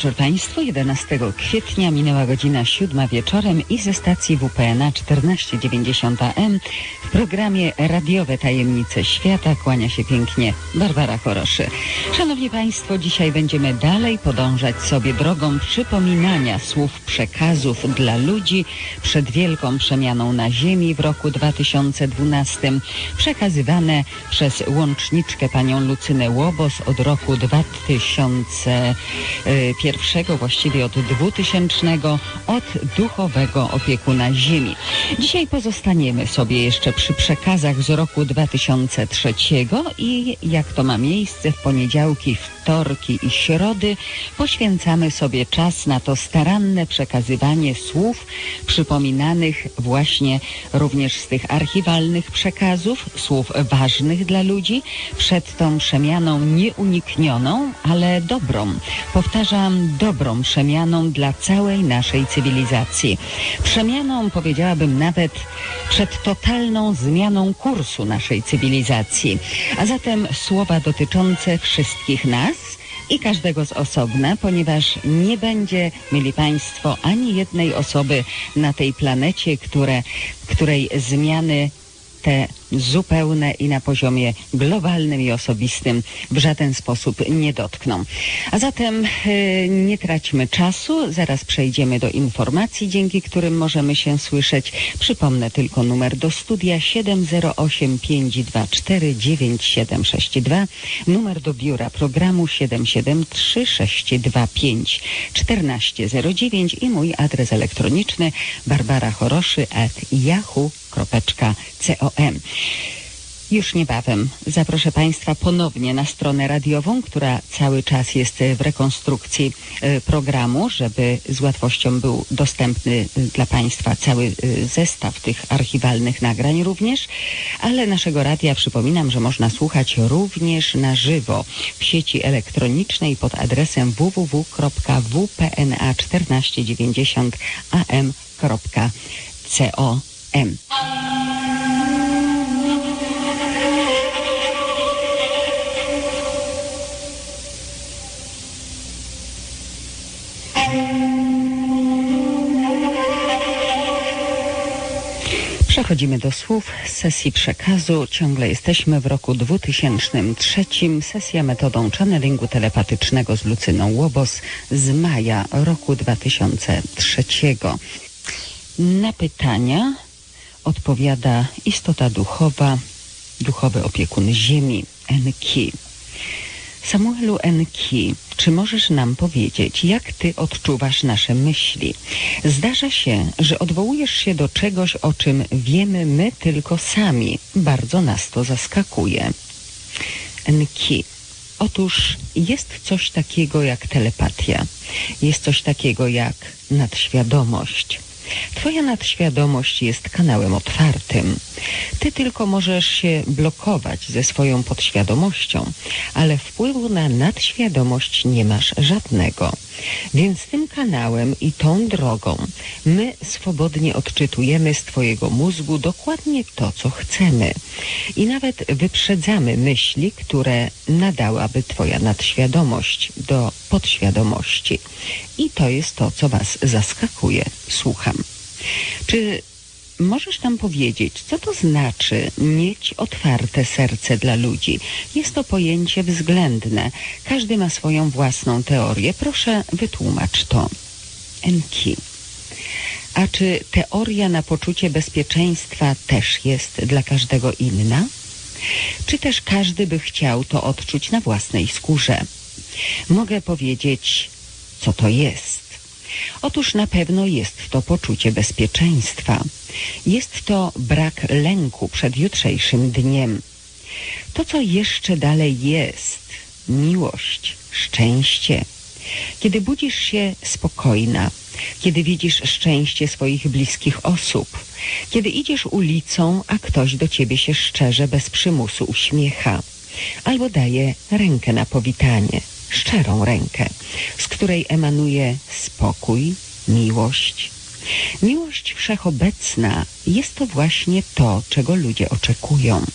Wieczór Państwu. 11 kwietnia minęła godzina 7 wieczorem i ze stacji WPNA 1490 AM w programie Radiowe Tajemnice Świata kłania się pięknie Barbara Choroszy. Szanowni Państwo, dzisiaj będziemy dalej podążać sobie drogą przypominania słów przekazów dla ludzi przed wielką przemianą na Ziemi w roku 2012, przekazywane przez łączniczkę panią Lucynę Łobos od roku 2000 pierwszego, właściwie od 2000, od duchowego opiekuna ziemi. Dzisiaj pozostaniemy sobie jeszcze przy przekazach z roku 2003 i jak to ma miejsce w poniedziałki, wtorki i środy, poświęcamy sobie czas na to staranne przekazywanie słów przypominanych właśnie również z tych archiwalnych przekazów, słów ważnych dla ludzi, przed tą przemianą nieuniknioną, ale dobrą. Powtarzam, dobrą przemianą dla całej naszej cywilizacji. Przemianą, powiedziałabym nawet, przed totalną zmianą kursu naszej cywilizacji. A zatem słowa dotyczące wszystkich nas, i każdego z osobna, ponieważ nie będzie, mieli Państwo, ani jednej osoby na tej planecie, które, której zmiany te zupełne i na poziomie globalnym i osobistym w żaden sposób nie dotkną. A zatem e, nie traćmy czasu, zaraz przejdziemy do informacji, dzięki którym możemy się słyszeć. Przypomnę tylko numer do studia 708 524 9762, numer do biura programu 773 625 1409 i mój adres elektroniczny barbara yahoo.com. Już niebawem zaproszę Państwa ponownie na stronę radiową, która cały czas jest w rekonstrukcji e, programu, żeby z łatwością był dostępny e, dla Państwa cały e, zestaw tych archiwalnych nagrań również, ale naszego radia przypominam, że można słuchać również na żywo w sieci elektronicznej pod adresem www.wpna1490am.com. Przechodzimy do słów sesji przekazu. Ciągle jesteśmy w roku 2003. Sesja metodą channelingu telepatycznego z Lucyną Łobos z maja roku 2003. Na pytania odpowiada istota duchowa, duchowy opiekun ziemi, Enki. Samuelu Enki, czy możesz nam powiedzieć, jak ty odczuwasz nasze myśli? Zdarza się, że odwołujesz się do czegoś, o czym wiemy my tylko sami. Bardzo nas to zaskakuje. Enki. Otóż jest coś takiego jak telepatia. Jest coś takiego jak nadświadomość. Twoja nadświadomość jest kanałem otwartym. Ty tylko możesz się blokować ze swoją podświadomością, ale wpływu na nadświadomość nie masz żadnego. Więc tym kanałem i tą drogą my swobodnie odczytujemy z Twojego mózgu dokładnie to, co chcemy. I nawet wyprzedzamy myśli, które nadałaby Twoja nadświadomość do podświadomości. I to jest to, co Was zaskakuje. Słucham. Czy Możesz nam powiedzieć, co to znaczy mieć otwarte serce dla ludzi? Jest to pojęcie względne. Każdy ma swoją własną teorię. Proszę, wytłumacz to. Enki. A czy teoria na poczucie bezpieczeństwa też jest dla każdego inna? Czy też każdy by chciał to odczuć na własnej skórze? Mogę powiedzieć, co to jest. Otóż na pewno jest to poczucie bezpieczeństwa. Jest to brak lęku przed jutrzejszym dniem. To, co jeszcze dalej jest, miłość, szczęście. Kiedy budzisz się spokojna, kiedy widzisz szczęście swoich bliskich osób, kiedy idziesz ulicą, a ktoś do ciebie się szczerze, bez przymusu uśmiecha, albo daje rękę na powitanie, szczerą rękę, z której emanuje spokój, miłość, Miłość wszechobecna jest to właśnie to, czego ludzie oczekują.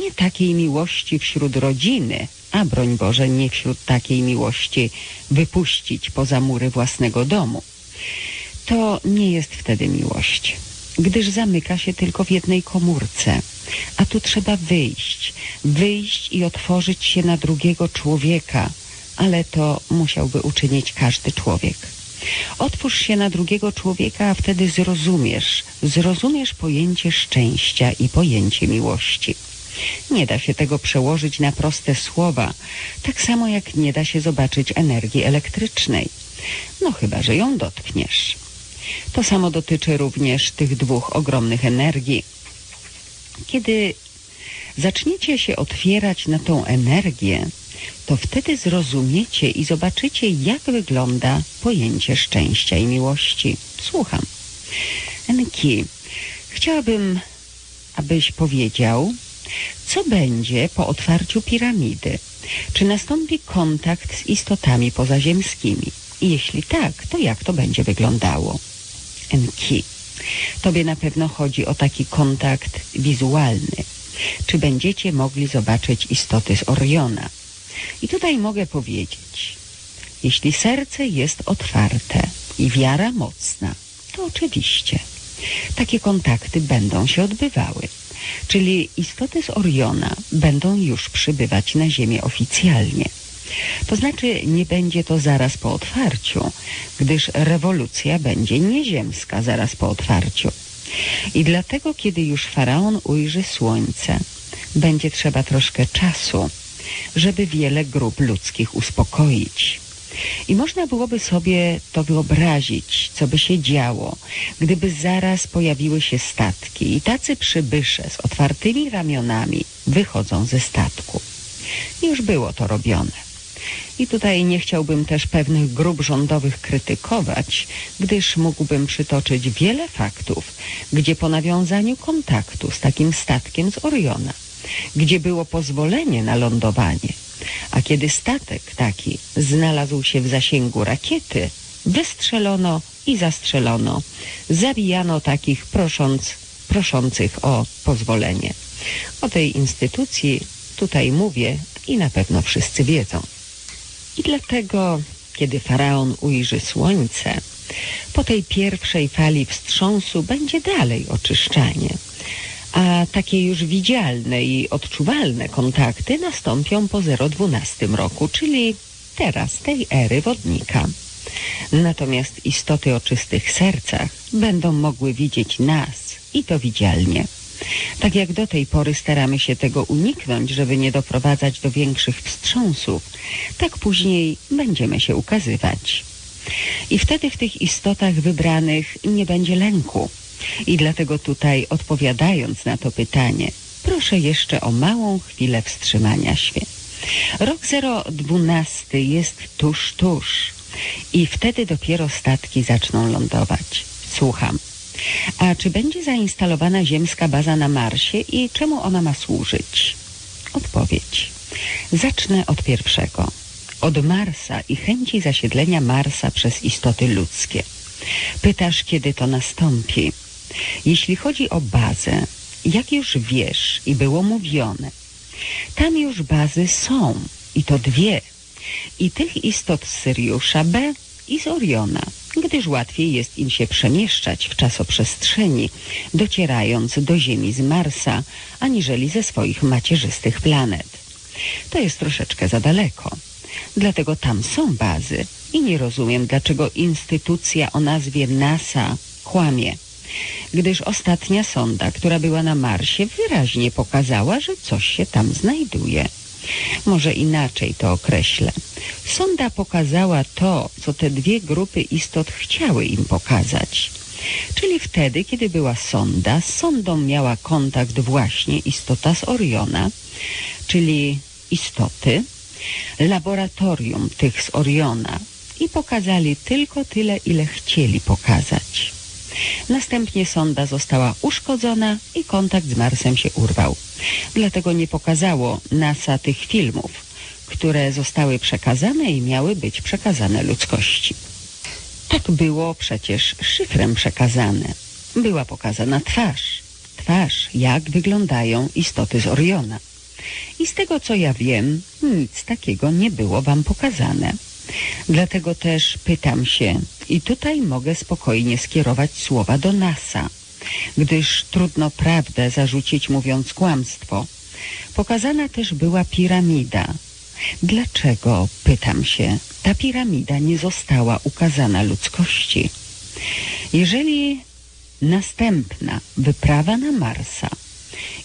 Nie takiej miłości wśród rodziny, a broń Boże, nie wśród takiej miłości wypuścić poza mury własnego domu. To nie jest wtedy miłość, gdyż zamyka się tylko w jednej komórce, a tu trzeba wyjść, wyjść i otworzyć się na drugiego człowieka, ale to musiałby uczynić każdy człowiek. Otwórz się na drugiego człowieka, a wtedy zrozumiesz, zrozumiesz pojęcie szczęścia i pojęcie miłości. Nie da się tego przełożyć na proste słowa, tak samo jak nie da się zobaczyć energii elektrycznej. No chyba, że ją dotkniesz. To samo dotyczy również tych dwóch ogromnych energii. Kiedy zaczniecie się otwierać na tą energię, to wtedy zrozumiecie i zobaczycie, jak wygląda pojęcie szczęścia i miłości. Słucham. Enki, chciałabym, abyś powiedział, co będzie po otwarciu piramidy? Czy nastąpi kontakt z istotami pozaziemskimi? I jeśli tak, to jak to będzie wyglądało? Enki. Tobie na pewno chodzi o taki kontakt wizualny. Czy będziecie mogli zobaczyć istoty z Oriona? I tutaj mogę powiedzieć, jeśli serce jest otwarte i wiara mocna, to oczywiście takie kontakty będą się odbywały. Czyli istoty z Oriona będą już przybywać na Ziemię oficjalnie. To znaczy nie będzie to zaraz po otwarciu, gdyż rewolucja będzie nieziemska zaraz po otwarciu. I dlatego, kiedy już faraon ujrzy słońce, będzie trzeba troszkę czasu, żeby wiele grup ludzkich uspokoić. I można byłoby sobie to wyobrazić, co by się działo, gdyby zaraz pojawiły się statki i tacy przybysze z otwartymi ramionami wychodzą ze statku. Już było to robione. I tutaj nie chciałbym też pewnych grup rządowych krytykować, gdyż mógłbym przytoczyć wiele faktów, gdzie po nawiązaniu kontaktu z takim statkiem z Oriona, gdzie było pozwolenie na lądowanie, a kiedy statek taki znalazł się w zasięgu rakiety, wystrzelono i zastrzelono. Zabijano takich prosząc, proszących o pozwolenie. O tej instytucji tutaj mówię i na pewno wszyscy wiedzą. I dlatego, kiedy faraon ujrzy słońce, po tej pierwszej fali wstrząsu będzie dalej oczyszczanie a takie już widzialne i odczuwalne kontakty nastąpią po 012 roku, czyli teraz tej ery wodnika. Natomiast istoty o czystych sercach będą mogły widzieć nas i to widzialnie. Tak jak do tej pory staramy się tego uniknąć, żeby nie doprowadzać do większych wstrząsów, tak później będziemy się ukazywać. I wtedy w tych istotach wybranych nie będzie lęku i dlatego tutaj odpowiadając na to pytanie, proszę jeszcze o małą chwilę wstrzymania się. Rok 012 jest tuż, tuż i wtedy dopiero statki zaczną lądować. Słucham. A czy będzie zainstalowana ziemska baza na Marsie i czemu ona ma służyć? Odpowiedź. Zacznę od pierwszego. Od Marsa i chęci zasiedlenia Marsa przez istoty ludzkie. Pytasz, kiedy to nastąpi? Jeśli chodzi o bazę, jak już wiesz i było mówione, tam już bazy są i to dwie. I tych istot z Syriusza B i z Oriona, gdyż łatwiej jest im się przemieszczać w czasoprzestrzeni, docierając do Ziemi z Marsa, aniżeli ze swoich macierzystych planet. To jest troszeczkę za daleko. Dlatego tam są bazy i nie rozumiem, dlaczego instytucja o nazwie NASA kłamie gdyż ostatnia sonda, która była na Marsie, wyraźnie pokazała, że coś się tam znajduje. Może inaczej to określę. Sonda pokazała to, co te dwie grupy istot chciały im pokazać. Czyli wtedy, kiedy była sonda, z sondą miała kontakt właśnie istota z Oriona, czyli istoty, laboratorium tych z Oriona i pokazali tylko tyle, ile chcieli pokazać. Następnie sonda została uszkodzona i kontakt z Marsem się urwał. Dlatego nie pokazało NASA tych filmów, które zostały przekazane i miały być przekazane ludzkości. Tak było przecież szyfrem przekazane. Była pokazana twarz. twarz, jak wyglądają istoty z Oriona. I z tego co ja wiem, nic takiego nie było wam pokazane. Dlatego też pytam się, i tutaj mogę spokojnie skierować słowa do NASA, gdyż trudno prawdę zarzucić mówiąc kłamstwo. Pokazana też była piramida. Dlaczego, pytam się, ta piramida nie została ukazana ludzkości? Jeżeli następna wyprawa na Marsa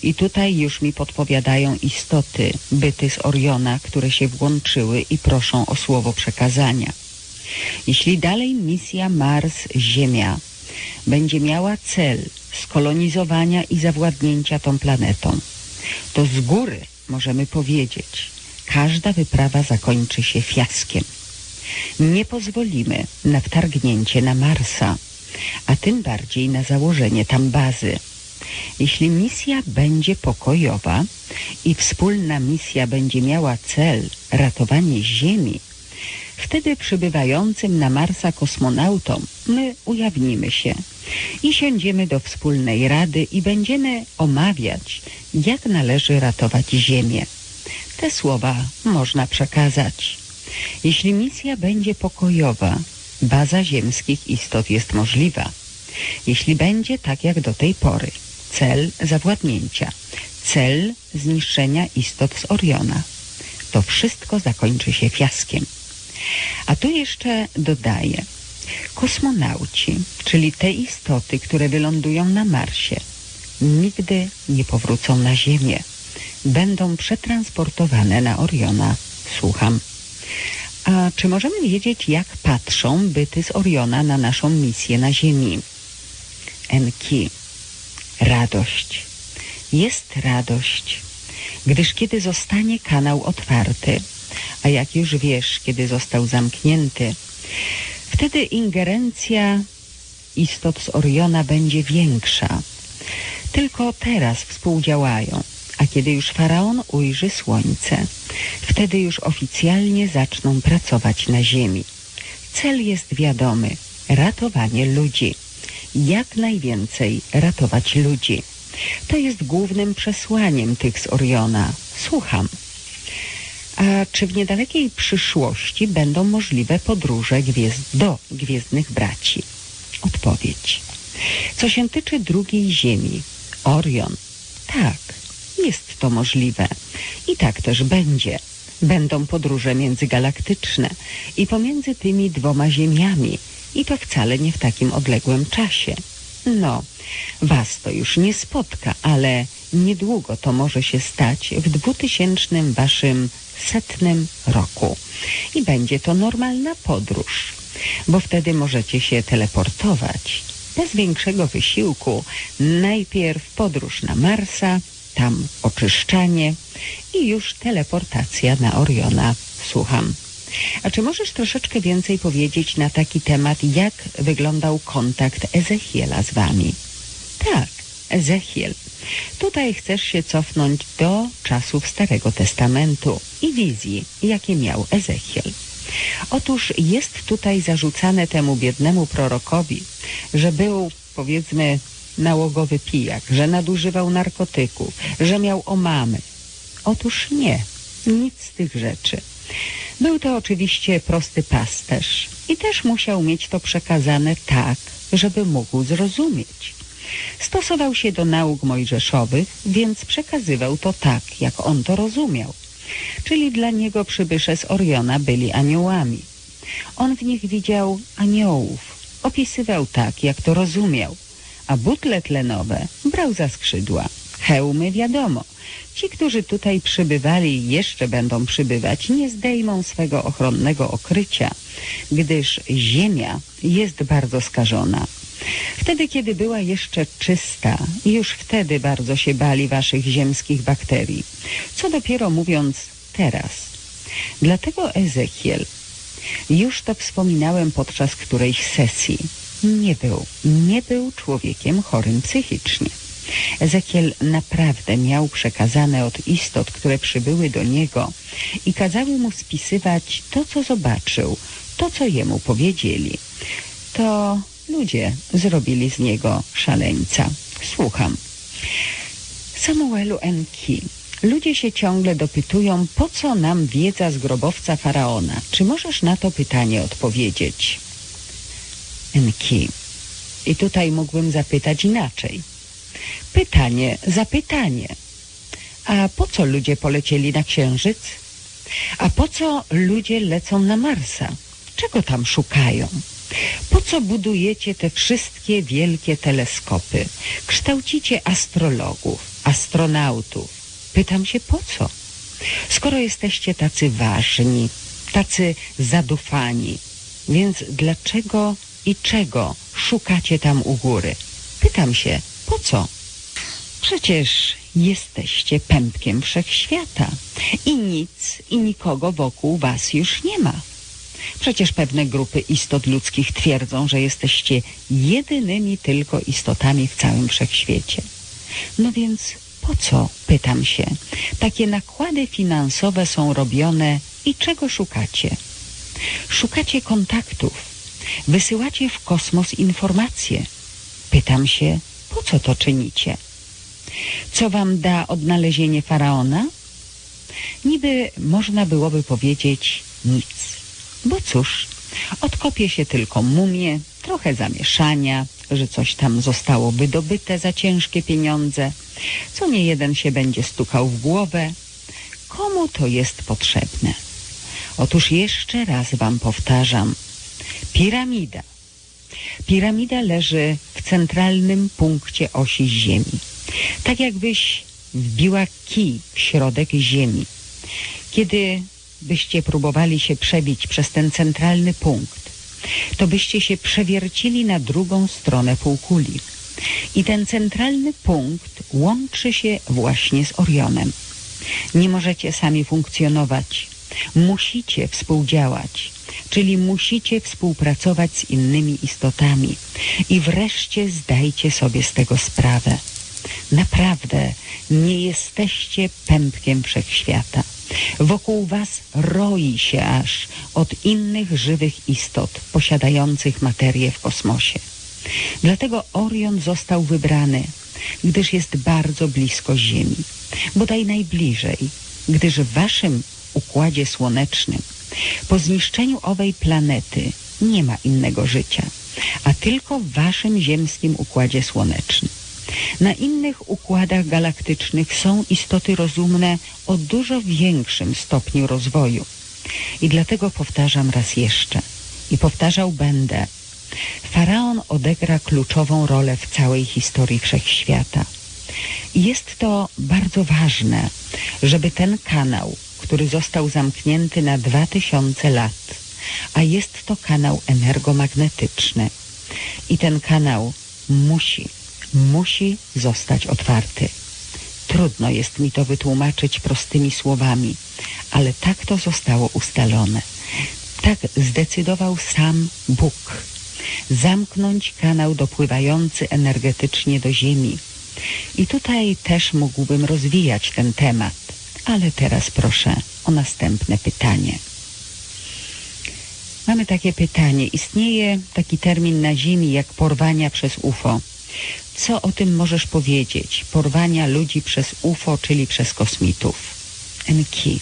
i tutaj już mi podpowiadają istoty, byty z Oriona, które się włączyły i proszą o słowo przekazania. Jeśli dalej misja Mars-Ziemia będzie miała cel skolonizowania i zawładnięcia tą planetą, to z góry możemy powiedzieć, każda wyprawa zakończy się fiaskiem. Nie pozwolimy na wtargnięcie na Marsa, a tym bardziej na założenie tam bazy. Jeśli misja będzie pokojowa i wspólna misja będzie miała cel ratowanie Ziemi, wtedy przybywającym na Marsa kosmonautom my ujawnimy się i siądziemy do wspólnej rady i będziemy omawiać, jak należy ratować Ziemię. Te słowa można przekazać. Jeśli misja będzie pokojowa, baza ziemskich istot jest możliwa. Jeśli będzie tak jak do tej pory, cel zawładnięcia, cel zniszczenia istot z Oriona, to wszystko zakończy się fiaskiem. A tu jeszcze dodaję, kosmonauci, czyli te istoty, które wylądują na Marsie, nigdy nie powrócą na Ziemię. Będą przetransportowane na Oriona. Słucham. A czy możemy wiedzieć, jak patrzą byty z Oriona na naszą misję na Ziemi? Enki. Radość. Jest radość, gdyż kiedy zostanie kanał otwarty, a jak już wiesz, kiedy został zamknięty, wtedy ingerencja istot z Oriona będzie większa. Tylko teraz współdziałają, a kiedy już faraon ujrzy słońce, wtedy już oficjalnie zaczną pracować na ziemi. Cel jest wiadomy ratowanie ludzi. Jak najwięcej ratować ludzi. To jest głównym przesłaniem tych z Oriona. Słucham. A czy w niedalekiej przyszłości będą możliwe podróże gwiezd do Gwiezdnych Braci? Odpowiedź. Co się tyczy drugiej Ziemi, Orion, tak, jest to możliwe. I tak też będzie. Będą podróże międzygalaktyczne i pomiędzy tymi dwoma ziemiami i to wcale nie w takim odległym czasie. No, was to już nie spotka, ale niedługo to może się stać w dwutysięcznym waszym setnym roku. I będzie to normalna podróż, bo wtedy możecie się teleportować bez większego wysiłku. Najpierw podróż na Marsa, tam oczyszczanie i już teleportacja na Oriona. Słucham. A czy możesz troszeczkę więcej powiedzieć na taki temat, jak wyglądał kontakt Ezechiela z wami? Tak, Ezechiel. Tutaj chcesz się cofnąć do czasów Starego Testamentu i wizji, jakie miał Ezechiel. Otóż jest tutaj zarzucane temu biednemu prorokowi, że był, powiedzmy, nałogowy pijak, że nadużywał narkotyków, że miał omamy. Otóż nie, nic z tych rzeczy. Był to oczywiście prosty pasterz i też musiał mieć to przekazane tak, żeby mógł zrozumieć. Stosował się do nauk mojżeszowych, więc przekazywał to tak, jak on to rozumiał. Czyli dla niego przybysze z Oriona byli aniołami. On w nich widział aniołów. Opisywał tak, jak to rozumiał. A butle tlenowe brał za skrzydła. Hełmy wiadomo. Ci, którzy tutaj przybywali i jeszcze będą przybywać, nie zdejmą swego ochronnego okrycia, gdyż ziemia jest bardzo skażona. Wtedy, kiedy była jeszcze czysta, już wtedy bardzo się bali waszych ziemskich bakterii. Co dopiero mówiąc teraz. Dlatego Ezechiel, już to wspominałem podczas którejś sesji, nie był, nie był człowiekiem chorym psychicznie. Ezekiel naprawdę miał przekazane od istot, które przybyły do niego i kazały mu spisywać to, co zobaczył, to, co jemu powiedzieli. To ludzie zrobili z niego szaleńca. Słucham. Samuelu Enki. Ludzie się ciągle dopytują, po co nam wiedza z grobowca faraona? Czy możesz na to pytanie odpowiedzieć? Enki. I tutaj mógłbym zapytać inaczej. Pytanie, zapytanie. A po co ludzie polecieli na Księżyc? A po co ludzie lecą na Marsa? Czego tam szukają? Po co budujecie te wszystkie wielkie teleskopy? Kształcicie astrologów, astronautów. Pytam się po co? Skoro jesteście tacy ważni, tacy zadufani, więc dlaczego i czego szukacie tam u góry? Pytam się, po co? Przecież jesteście pępkiem wszechświata i nic i nikogo wokół was już nie ma. Przecież pewne grupy istot ludzkich twierdzą, że jesteście jedynymi tylko istotami w całym wszechświecie. No więc po co, pytam się, takie nakłady finansowe są robione i czego szukacie? Szukacie kontaktów, wysyłacie w kosmos informacje. Pytam się, po co to czynicie? Co wam da odnalezienie faraona? Niby można byłoby powiedzieć nic. Bo cóż, odkopie się tylko mumie, trochę zamieszania, że coś tam zostało wydobyte za ciężkie pieniądze, co nie jeden się będzie stukał w głowę. Komu to jest potrzebne? Otóż jeszcze raz wam powtarzam. Piramida. Piramida leży w centralnym punkcie osi Ziemi. Tak jakbyś wbiła kij w środek Ziemi. Kiedy byście próbowali się przebić przez ten centralny punkt, to byście się przewiercili na drugą stronę półkuli. I ten centralny punkt łączy się właśnie z Orionem. Nie możecie sami funkcjonować. Musicie współdziałać, czyli musicie współpracować z innymi istotami. I wreszcie zdajcie sobie z tego sprawę. Naprawdę nie jesteście pępkiem wszechświata. Wokół was roi się aż od innych żywych istot posiadających materię w kosmosie. Dlatego Orion został wybrany, gdyż jest bardzo blisko Ziemi, bodaj najbliżej, gdyż waszym układzie słonecznym po zniszczeniu owej planety nie ma innego życia, a tylko w waszym ziemskim układzie słonecznym. Na innych układach galaktycznych są istoty rozumne o dużo większym stopniu rozwoju. I dlatego powtarzam raz jeszcze i powtarzał będę. Faraon odegra kluczową rolę w całej historii wszechświata. Jest to bardzo ważne, żeby ten kanał, który został zamknięty na dwa tysiące lat, a jest to kanał energomagnetyczny. I ten kanał musi musi zostać otwarty. Trudno jest mi to wytłumaczyć prostymi słowami, ale tak to zostało ustalone. Tak zdecydował sam Bóg. Zamknąć kanał dopływający energetycznie do Ziemi. I tutaj też mógłbym rozwijać ten temat, ale teraz proszę o następne pytanie. Mamy takie pytanie. Istnieje taki termin na Ziemi jak porwania przez UFO. Co o tym możesz powiedzieć? Porwania ludzi przez UFO, czyli przez kosmitów. Enki.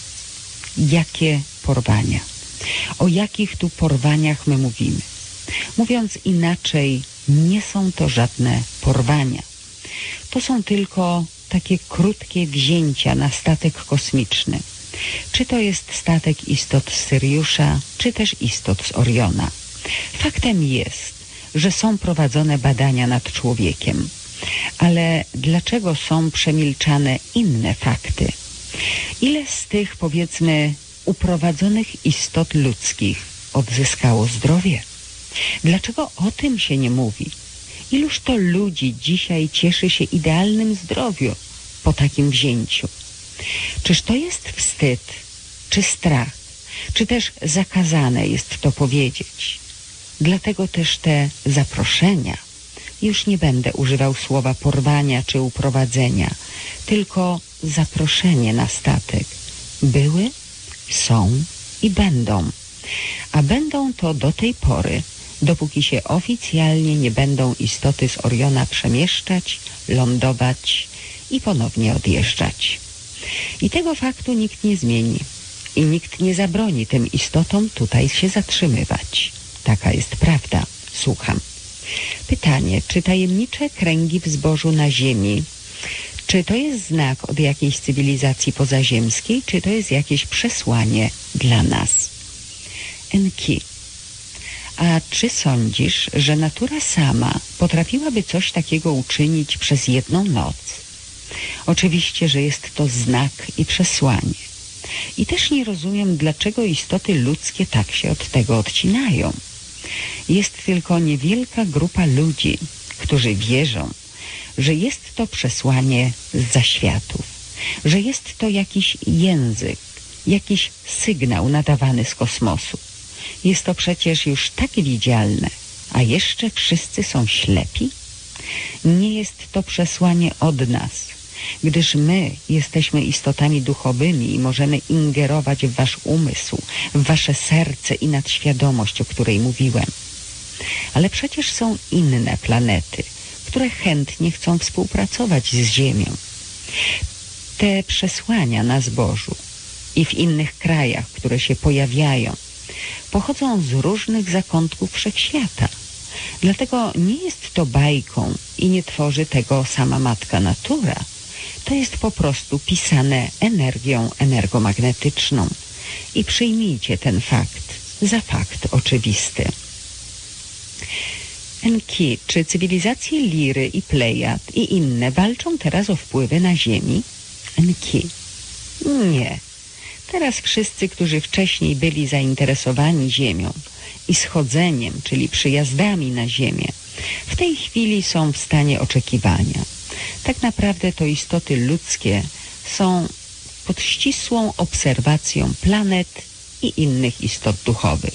Jakie porwania? O jakich tu porwaniach my mówimy? Mówiąc inaczej, nie są to żadne porwania. To są tylko takie krótkie wzięcia na statek kosmiczny. Czy to jest statek istot z Syriusza, czy też istot z Oriona. Faktem jest, że są prowadzone badania nad człowiekiem. Ale dlaczego są przemilczane inne fakty? Ile z tych, powiedzmy, uprowadzonych istot ludzkich odzyskało zdrowie? Dlaczego o tym się nie mówi? Iluż to ludzi dzisiaj cieszy się idealnym zdrowiu po takim wzięciu? Czyż to jest wstyd, czy strach, czy też zakazane jest to powiedzieć? Dlatego też te zaproszenia, już nie będę używał słowa porwania czy uprowadzenia, tylko zaproszenie na statek, były, są i będą. A będą to do tej pory, dopóki się oficjalnie nie będą istoty z Oriona przemieszczać, lądować i ponownie odjeżdżać. I tego faktu nikt nie zmieni i nikt nie zabroni tym istotom tutaj się zatrzymywać. Taka jest prawda. Słucham. Pytanie, czy tajemnicze kręgi w zbożu na ziemi, czy to jest znak od jakiejś cywilizacji pozaziemskiej, czy to jest jakieś przesłanie dla nas? Enki. A czy sądzisz, że natura sama potrafiłaby coś takiego uczynić przez jedną noc? Oczywiście, że jest to znak i przesłanie. I też nie rozumiem, dlaczego istoty ludzkie tak się od tego odcinają. Jest tylko niewielka grupa ludzi, którzy wierzą, że jest to przesłanie z zaświatów, że jest to jakiś język, jakiś sygnał nadawany z kosmosu. Jest to przecież już tak widzialne, a jeszcze wszyscy są ślepi? Nie jest to przesłanie od nas, gdyż my jesteśmy istotami duchowymi i możemy ingerować w wasz umysł, w wasze serce i nadświadomość, o której mówiłem. Ale przecież są inne planety, które chętnie chcą współpracować z Ziemią. Te przesłania na zbożu i w innych krajach, które się pojawiają, pochodzą z różnych zakątków wszechświata. Dlatego nie jest to bajką i nie tworzy tego sama matka natura. To jest po prostu pisane energią energomagnetyczną. I przyjmijcie ten fakt za fakt oczywisty. Enki, czy cywilizacje Liry i Plejad i inne walczą teraz o wpływy na Ziemi? Enki. Nie. Teraz wszyscy, którzy wcześniej byli zainteresowani Ziemią i schodzeniem, czyli przyjazdami na Ziemię, w tej chwili są w stanie oczekiwania. Tak naprawdę to istoty ludzkie są pod ścisłą obserwacją planet i innych istot duchowych.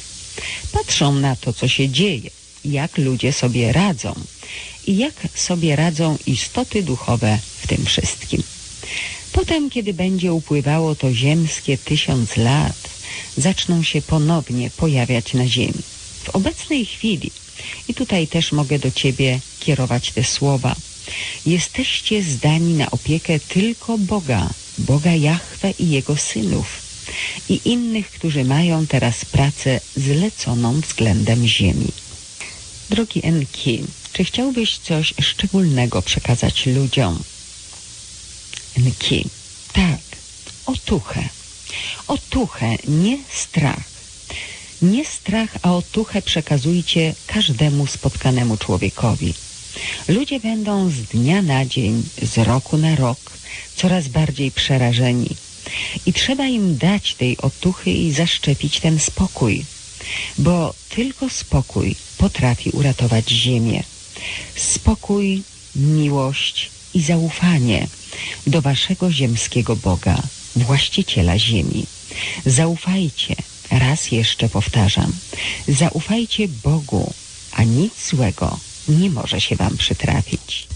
Patrzą na to, co się dzieje, jak ludzie sobie radzą i jak sobie radzą istoty duchowe w tym wszystkim. Potem, kiedy będzie upływało to ziemskie tysiąc lat, zaczną się ponownie pojawiać na ziemi. W obecnej chwili, i tutaj też mogę do Ciebie kierować te słowa, jesteście zdani na opiekę tylko Boga, Boga Jahwe i Jego synów i innych, którzy mają teraz pracę zleconą względem ziemi. Drogi Enki, czy chciałbyś coś szczególnego przekazać ludziom? Enki, tak, otuchę. Otuchę, nie strach. Nie strach, a otuchę przekazujcie każdemu spotkanemu człowiekowi. Ludzie będą z dnia na dzień, z roku na rok coraz bardziej przerażeni. I trzeba im dać tej otuchy i zaszczepić ten spokój, bo tylko spokój potrafi uratować ziemię. Spokój, miłość i zaufanie do waszego ziemskiego Boga, właściciela ziemi. Zaufajcie, raz jeszcze powtarzam, zaufajcie Bogu, a nic złego nie może się wam przytrafić.